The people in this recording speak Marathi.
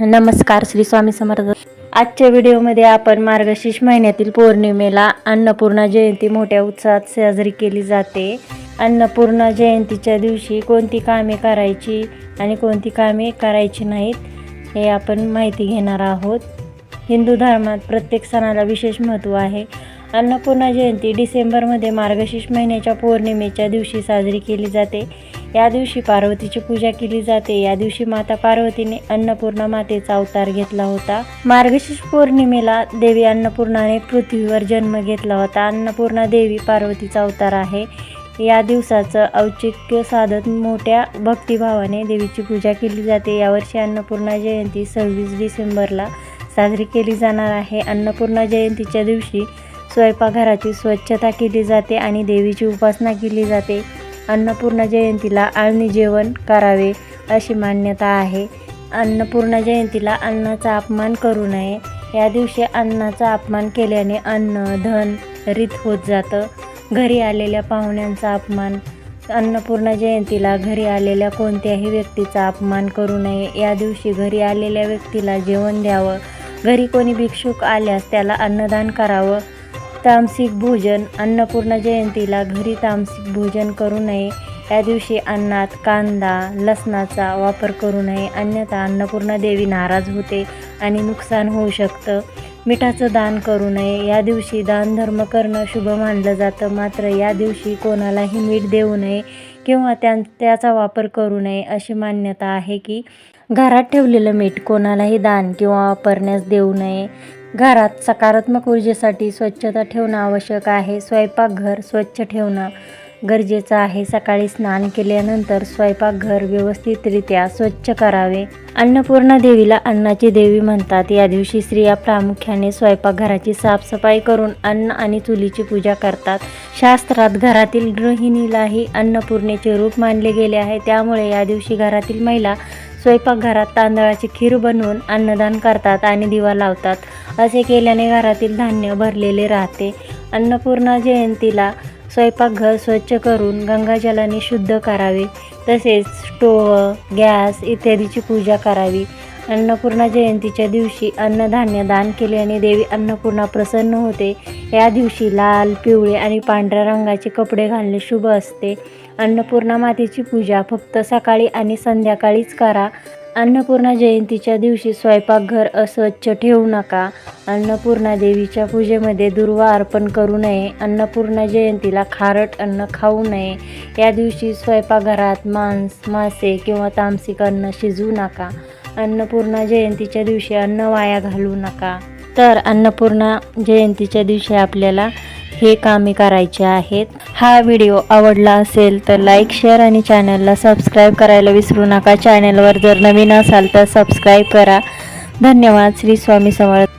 नमस्कार श्री स्वामी समर्थ. आजच्या व्हिडिओमध्ये आपण मार्गशीर्ष महिन्यातील पौर्णिमेला अन्नपूर्णा जयंती मोठ्या उत्साहात साजरी केली जाते. अन्नपूर्णा जयंतीच्या दिवशी कोणती कामे करायची आणि कोणती कामे करायची नाहीत हे आपण माहिती घेणार आहोत. हिंदू धर्मात प्रत्येक सणाला विशेष महत्त्व आहे. अन्नपूर्णा जयंती डिसेंबरमध्ये मार्गशीर्ष महिन्याच्या पौर्णिमेच्या दिवशी साजरी केली जाते. या दिवशी पार्वतीची पूजा केली जाते. या दिवशी माता पार्वतीने अन्नपूर्णा मातेचा अवतार घेतला होता. मार्गशीर्ष पौर्णिमेला देवी अन्नपूर्णाने पृथ्वीवर जन्म घेतला होता. अन्नपूर्णा देवी पार्वतीचा अवतार आहे. या दिवसाचं औचित्य साधत मोठ्या भक्तिभावाने देवीची पूजा केली जाते. यावर्षी अन्नपूर्णा जयंती सव्वीस डिसेंबरला साजरी केली जाणार आहे. अन्नपूर्णा जयंतीच्या दिवशी स्वयंपाकघराची स्वच्छता केली जाते आणि देवीची उपासना केली जाते. अन्नपूर्णा जयंतीला आळणी जेवण करावे अशी मान्यता आहे. अन्नपूर्णा जयंतीला अन्नाचा अपमान करू नये. या दिवशी अन्नाचा अपमान केल्याने अन्न धन रीत होत जातं. घरी आलेल्या पाहुण्यांचा अपमान. अन्नपूर्णा जयंतीला घरी आलेल्या कोणत्याही व्यक्तीचा अपमान करू नये. या दिवशी घरी आलेल्या व्यक्तीला जेवण द्यावं. घरी कोणी भिक्षुक आल्यास त्याला अन्नदान करावं. तामसिक भोजन अन्नपूर्णा जयंतीला घरी तामसिक भोजन करू नये. या दिवशी अन्नात कांदा लसणाचा वापर करू नये. अन्यथा अन्नपूर्णा देवी नाराज होते आणि नुकसान होऊ शकतं. मिठाचं दान करू नये. या दिवशी दानधर्म करणं शुभ मानलं जातं. मात्र या दिवशी कोणालाही मीठ देऊ नये किंवा त्या त्याचा वापर करू नये अशी मान्यता आहे की घरात ठेवलेलं मीठ कोणालाही दान किंवा वापरण्यास देऊ नये. घरात सकारात्मक ऊर्जेसाठी स्वच्छता ठेवणं आवश्यक आहे. स्वयंपाकघर स्वच्छ ठेवणं गरजेचं आहे. सकाळी स्नान केल्यानंतर स्वयंपाकघर व्यवस्थितरित्या स्वच्छ करावे. अन्नपूर्णा देवीला अन्नाची देवी म्हणतात. या दिवशी स्त्रिया प्रामुख्याने स्वयंपाकघराची साफसफाई करून अन्न आणि चुलीची पूजा करतात. शास्त्रात घरातील गृहिणीलाही अन्नपूर्णेचे रूप मानले गेले आहे. त्यामुळे या दिवशी घरातील महिला स्वयंपाकघरात तांदळाची खीर बनवून अन्नदान करतात आणि दिवा लावतात. असे केल्याने घरातील धान्य भरलेले राहते. अन्नपूर्णा जयंतीला स्वयंपाकघर स्वच्छ करून गंगाजलाने शुद्ध करावे. तसेच स्टोव गॅस इत्यादीची पूजा करावी. अन्नपूर्णा जयंतीच्या दिवशी अन्नधान्य दान केल्याने देवी अन्नपूर्णा प्रसन्न होते. या दिवशी लाल पिवळे आणि पांढऱ्या रंगाचे कपडे घालणे शुभ असते. अन्नपूर्णा मातेची पूजा फक्त सकाळी आणि संध्याकाळीच करा. अन्नपूर्णा जयंतीच्या दिवशी स्वयंपाकघर अस्वच्छ ठेवू नका. अन्नपूर्णा देवीच्या पूजेमध्ये दुर्वा अर्पण करू नये. अन्नपूर्णा जयंतीला खारट अन्न खाऊ नये. या दिवशी स्वयंपाकघरात मांस मासे किंवा तामसिक अन्न शिजवू नका. अन्नपूर्णा जयंतीच्या दिवशी अन्न वाया घालू नका. तर अन्नपूर्णा जयंतीच्या दिवशी आपल्याला हे कामे करायचे आहेत. हा व्हिडिओ आवडला असेल तर लाईक शेअर आणि चॅनलला सबस्क्राईब करायला विसरू नका. चॅनलवर जर नवीन असाल तर सबस्क्राईब करा. धन्यवाद. श्री स्वामी समर्थ